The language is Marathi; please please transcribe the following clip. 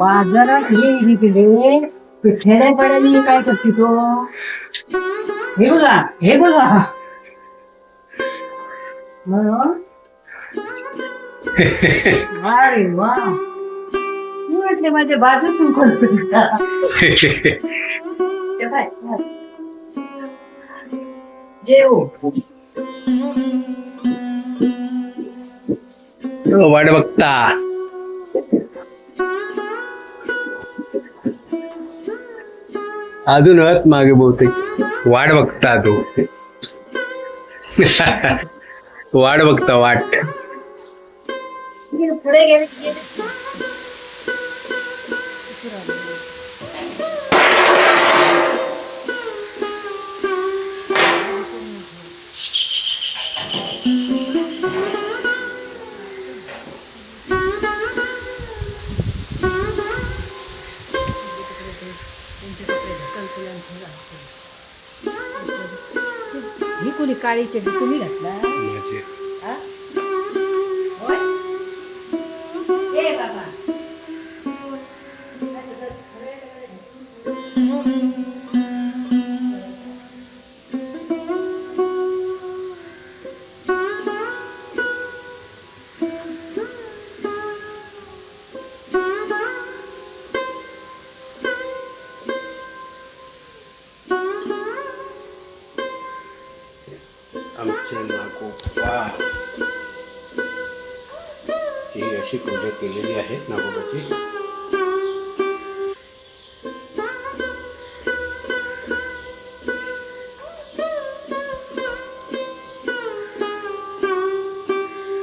बाजारात हे विकले पिठेला पडायला काय करते तो? हे बघा हे बघा. म्हणून अरे वा तू म्हटले माझ्या बाजूसून कोण जेव. हो, वाट बघता. अजून हत मागे बहुतेक. वाट बघता तू. वाट बघता वाट. पुढे गेले ही कोणी काळी चड्डी तुम्ही घातला आमचे नागोबा. ही अशी पूजा केलेली आहे नागोबाची.